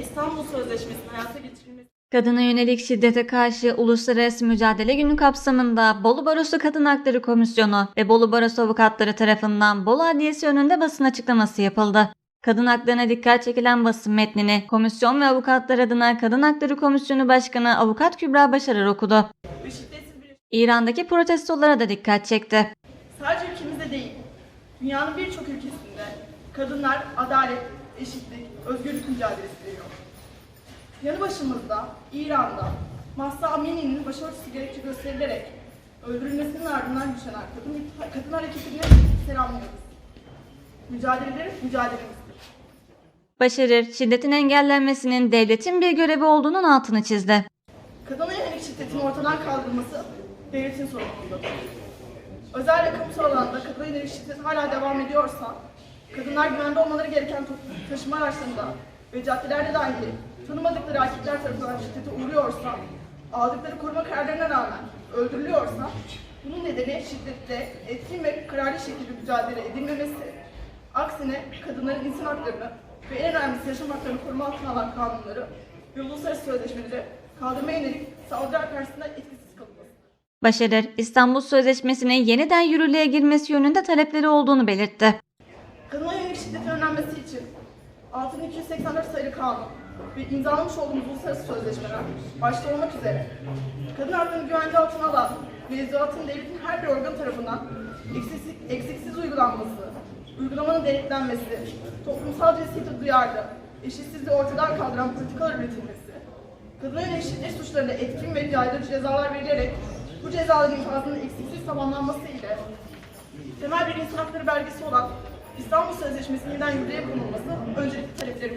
İstanbul Sözleşmesi'nin hayata geçirilmesi Kadına yönelik şiddete karşı Uluslararası Mücadele Günü kapsamında Bolu Barosu Kadın Hakları Komisyonu ve Bolu Barosu Avukatları tarafından Bolu Adliyesi önünde basın açıklaması yapıldı. Kadın haklarına dikkat çekilen basın metnini komisyon ve avukatlar adına Kadın Hakları Komisyonu Başkanı Avukat Kübra Başarar okudu. İran'daki protestolara da dikkat çekti. sadece ülkemizde değil, dünyanın birçok ülkesinde kadınlar adalet, eşitlik, özgürlük mücadelesi veriyor. Yanı başımızda İran'da Mahsa Amini'nin başörtüsü gerekçe gösterilerek öldürülmesinin ardından güçlenen kadın, kadın hareketini selamlıyoruz. Mücadeleleri mücadelemizdir. Başarır, şiddetin engellenmesinin devletin bir görevi olduğunun altını çizdi. Kadına yönelik şiddetin ortadan kaldırılması devletin sorumluluğudur. Özel ve kamusal alanda kadına yönelik şiddet hala devam ediyorsa, kadınlar güvende olmaları gereken taşıma araçlarında ve caddelerde dahi tanımadıkları erkekler tarafından şiddete uğruyorsa, aldıkları koruma kararlarına rağmen öldürülüyorsa, bunun nedeni şiddette etkin ve kararlı şekilde mücadele edilmemesi, aksine kadınların insan haklarını ve en önemlisi yaşam haklarını koruma altına alan kanunları ve uluslararası sözleşmeleri kaldırmaya yönelik saldırılar karşısında etkisiz. Başarır, İstanbul Sözleşmesi'nin yeniden yürürlüğe girmesi yönünde talepleri olduğunu belirtti. Şiddetin önlenmesi için 6284 sayılı kanun ve imzalamış olduğumuz uluslararası sözleşmeler başta olmak üzere kadın haklarını güvence altına alan mevzuatın devletin her bir organ tarafından eksiksiz, eksiksiz uygulanması, uygulamanın denetlenmesi, toplumsal cinsiyete duyarlı, eşitsizliği ortadan kaldıran politikalar üretilmesi, kadına yönelik şiddet suçlarına etkin ve caydırıcı cezalar verilerek bu cezaların infazının eksiksiz tamamlanması ile temel bir insan hakları belgesi olan İstanbul Sözleşmesi'nin yeniden yürürlüğe konulması öncelikli taleplerimizdir.